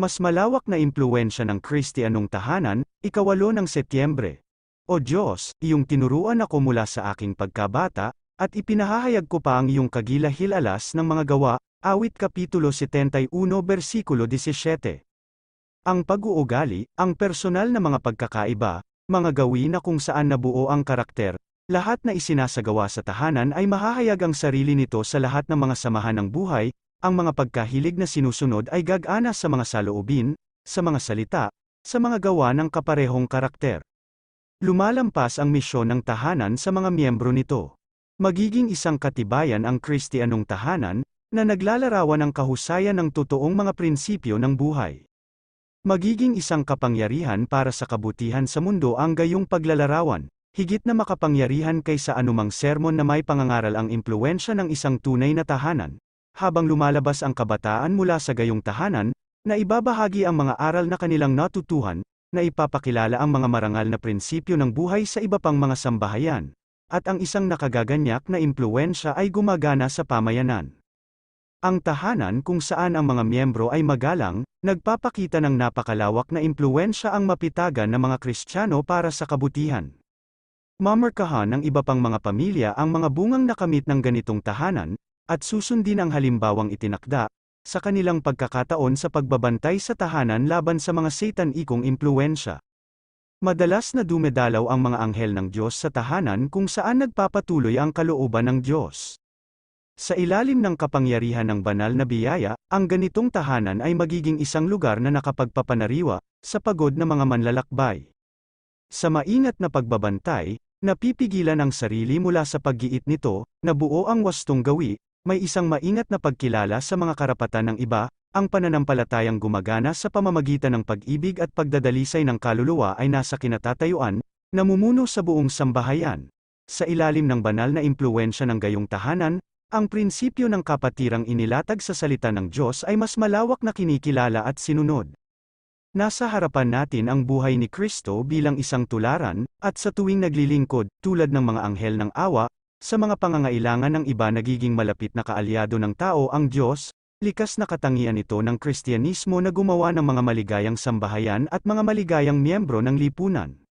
Mas malawak na impluensya ng Kristiyanong tahanan, ikawalo ng Setyembre. O Diyos, iyong tinuruan ako mula sa aking pagkabata, at ipinahahayag ko pa ang iyong kagilahilalas ng mga gawa, awit kapitulo 71 versikulo 17. Ang pag-uugali, ang personal na mga pagkakaiba, mga gawin na kung saan nabuo ang karakter, lahat na isinasagawa sa tahanan ay mahahayag ang sarili nito sa lahat ng mga samahan ng buhay, ang mga pagkahilig na sinusunod ay gagana sa mga saloobin, sa mga salita, sa mga gawa ng kaparehong karakter. Lumalampas ang misyon ng tahanan sa mga miyembro nito. Magiging isang katibayan ang Kristiyanong tahanan, na naglalarawan ng kahusayan ng totoong mga prinsipyo ng buhay. Magiging isang kapangyarihan para sa kabutihan sa mundo ang gayong paglalarawan, higit na makapangyarihan kaysa anumang sermon na may pangangaral ang impluensya ng isang tunay na tahanan, habang lumalabas ang kabataan mula sa gayong tahanan, na ibabahagi ang mga aral na kanilang natutuhan, na ipapakilala ang mga marangal na prinsipyo ng buhay sa iba pang mga sambahayan, at ang isang nakagaganyak na impluensya ay gumagana sa pamayanan. Ang tahanan kung saan ang mga miyembro ay magalang, nagpapakita ng napakalawak na impluensya ang mapitagan ng mga Kristiyano para sa kabutihan. Mamarkahan ng iba pang mga pamilya ang mga bungang nakamit ng ganitong tahanan, at susundin ang halimbawang itinakda, sa kanilang pagkakataon sa pagbabantay sa tahanan laban sa mga satan-ikong impluensya. Madalas na dumedalaw ang mga anghel ng Diyos sa tahanan kung saan nagpapatuloy ang kalooban ng Diyos. Sa ilalim ng kapangyarihan ng banal na biyaya, ang ganitong tahanan ay magiging isang lugar na nakapagpapanariwa, sa pagod na mga manlalakbay. Sa maingat na pagbabantay, napipigilan ang sarili mula sa paggiit nito, na buo ang wastong gawi, may isang maingat na pagkilala sa mga karapatan ng iba, ang pananampalatayang gumagana sa pamamagitan ng pag-ibig at pagdadalisay ng kaluluwa ay nasa kinatatayuan, namumuno sa buong sambahayan. Sa ilalim ng banal na impluensya ng gayong tahanan, ang prinsipyo ng kapatirang inilatag sa salita ng Diyos ay mas malawak na kinikilala at sinunod. Nasa harapan natin ang buhay ni Kristo bilang isang tularan, at sa tuwing naglilingkod, tulad ng mga anghel ng awa, sa mga pangangailangan ng iba nagiging malapit na kaalyado ng tao ang Diyos, likas na katangian ito ng Kristyanismo na gumawa ng mga maligayang sambahayan at mga maligayang miyembro ng lipunan.